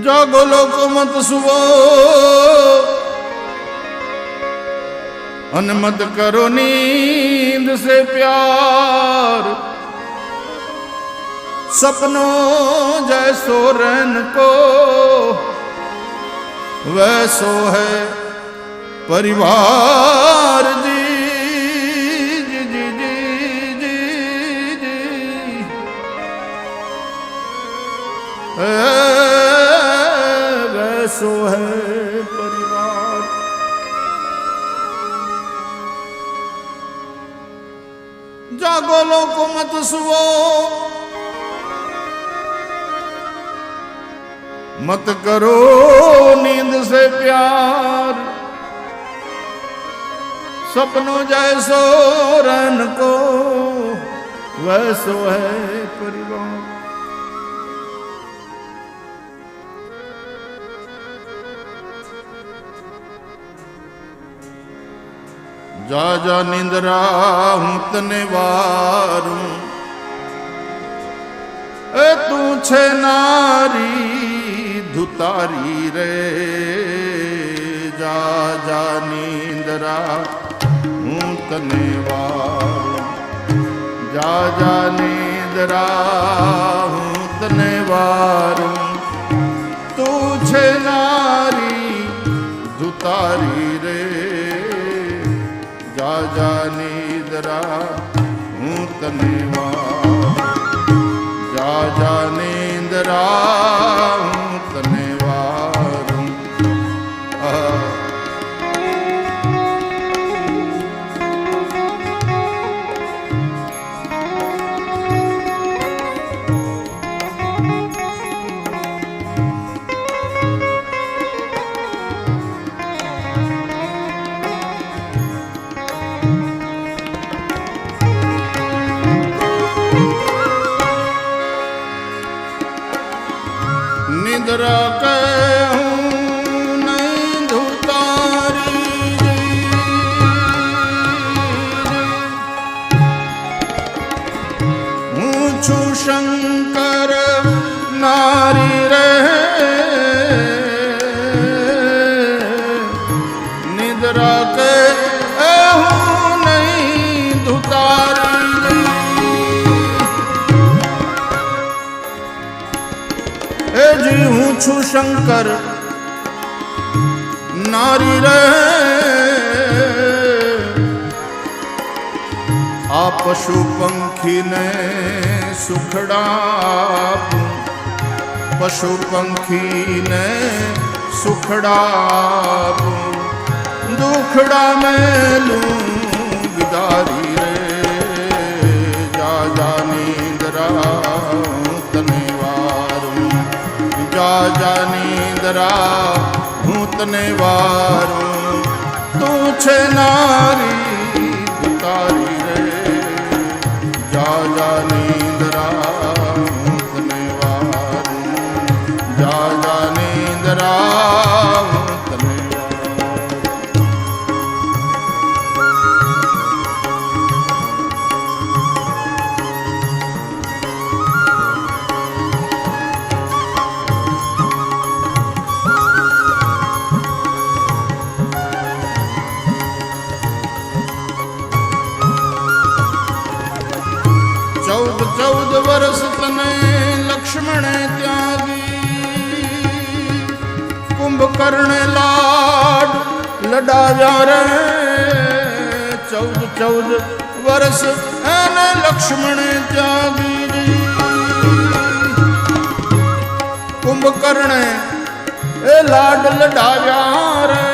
જાગો લોકો મત સુવો. અને મત કરો નીંદ સે પ્યાર. સપનો જય સોરન કો. વૈસો હૈ પરિવાર. સોહે પરિવાર જાગો લોકો મત સુવો મત કરો નીંદ સે પ્યાર સપનો જૈસો રન કો વૈસો હૈ પરિવાર જા જા નિંદરા, હું તને વારું. એ તું છે નારી, ધુતારી રે. જા જા નિંદરા, હું તને વારું. જા જા નિંદરા, હું તને વારું. નિદ્રા હું તને વા જા જા નિદ્રા હું કે હું છું શંકર નારી રે. આ પશુ પંખીને સુખડા પશુ પંખીને સુખડાપું દુખડા મેલું, વિદારી રે. જાજા નીંદરા તને વારું જાજા નીંદરા હું તને વારું. તું છે નારી તુતારી રે. જાજા નિંદરા લક્ષ્મણે ત્યાગી. કુંભકર્ણે લાડ લડાવ્યા રે. ચૌદ ચૌદ વર્ષ એને લક્ષ્મણે ત્યાગી. કુંભકર્ણે એ લાડ લડાવ્યા રે.